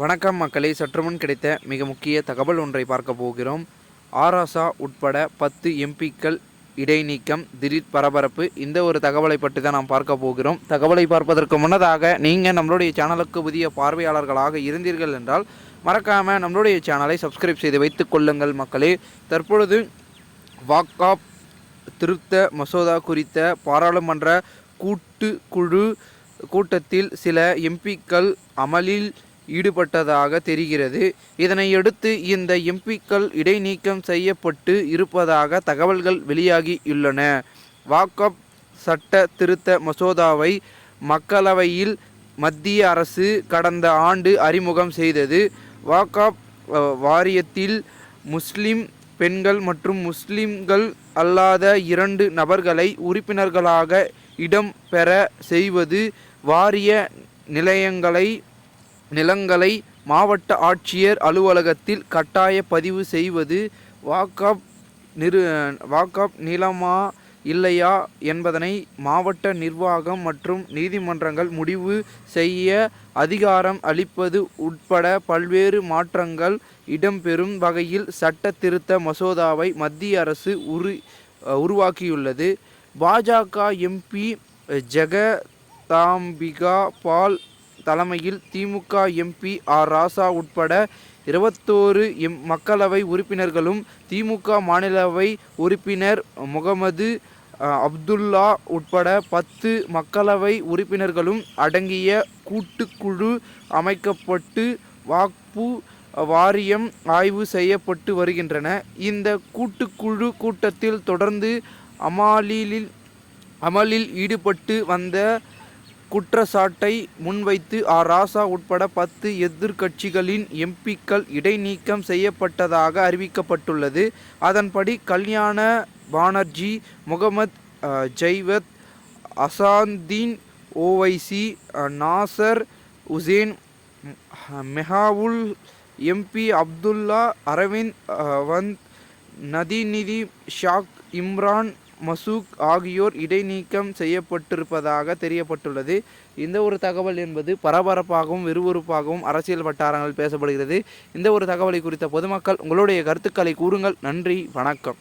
வணக்கம் மக்களே. சற்றுமுன் கிடைத்த மிக முக்கிய தகவல் ஒன்றை பார்க்க போகிறோம். ஆராசா உட்பட பத்து எம்பிக்கள் இடைநீக்கம் திடீர் பரபரப்பு இந்த ஒரு தகவலை பற்றி தான் நாம் பார்க்க போகிறோம். தகவலை பார்ப்பதற்கு முன்னதாக நீங்கள் நம்மளுடைய சேனலுக்கு புதிய பார்வையாளர்களாக இருந்தீர்கள் என்றால் மறக்காமல் நம்மளுடைய சேனலை சப்ஸ்கிரைப் செய்து வைத்துக் கொள்ளுங்கள் மக்களே. தற்பொழுது வாக்காப் திருத்த மசோதா குறித்த பாராளுமன்ற கூட்டு குழு கூட்டத்தில் சில எம்பிக்கள் அமலில் ஈடுபட்டதாக தெரிகிறது. இதனையடுத்து இந்த எம்பிக்கள் இடைநீக்கம் செய்யப்பட்டு இருப்பதாக தகவல்கள் வெளியாகியுள்ளன வாக்கப் சட்ட திருத்த மசோதாவை மக்களவையில் மத்திய அரசு கடந்த ஆண்டு அறிமுகம் செய்தது. வாக்கப் வாரியத்தில் முஸ்லிம் பெண்கள் மற்றும் முஸ்லிம்கள் அல்லாத இரண்டு நபர்களை உறுப்பினர்களாக இடம் பெற செய்வது வாரிய நிலையங்களை நிலங்களை மாவட்ட ஆட்சியர் அலுவலகத்தில் கட்டாய பதிவு செய்வது வாக்கப் நிறு வாக்காப் நிலமா இல்லையா என்பதனை மாவட்ட நிர்வாகம் மற்றும் நீதிமன்றங்கள் முடிவு செய்ய அதிகாரம் அளிப்பது உட்பட பல்வேறு மாற்றங்கள் இடம்பெறும் வகையில் சட்ட திருத்த மசோதாவை மத்திய அரசு உரு உருவாக்கியுள்ளது. பாஜக எம்பி ஜெகதாம்பிகா பால் தலைமையில் திமுக எம்பி ஆர். ராசா உட்பட இருபத்தோரு எம் மக்களவை உறுப்பினர்களும் திமுக மாநிலவை உறுப்பினர் முகமது அப்துல்லா உட்பட பத்து மக்களவை உறுப்பினர்களும் அடங்கிய கூட்டுக்குழு அமைக்கப்பட்டு வாக்பு வாரியம் ஆய்வு செய்யப்பட்டு வருகின்றன. இந்த கூட்டுக்குழு கூட்டத்தில் தொடர்ந்து அமாலில் அமலில் ஈடுபட்டு வந்த குற்றச்சாட்டை முன்வைத்து ஆர் ராசா உட்பட பத்து எதிர்க்கட்சிகளின் எம்பிக்கள் இடைநீக்கம் செய்யப்பட்டதாக அறிவிக்கப்பட்டுள்ளது. அதன்படி கல்யாண பானர்ஜி முகமது ஜெய்வத் ஜைவத் அசாந்தீன் ஓவைசி நாசர் உசேன் மெஹாவுல் எம்பி அப்துல்லா அரவிந்த் வந்த் நதிநிதி ஷாக் இம்ரான் மசூக் ஆகியோர் இடைநீக்கம் செய்யப்பட்டிருப்பதாக தெரியப்பட்டுள்ளது. இந்த ஒரு தகவல் என்பது பரபரப்பாகவும் விறுவிறுப்பாகவும் அரசியல் வட்டாரங்கள் பேசப்படுகிறது. இந்த ஒரு தகவலை குறித்த பொதுமக்கள் உங்களுடைய கருத்துக்களை கூறுங்கள். நன்றி வணக்கம்.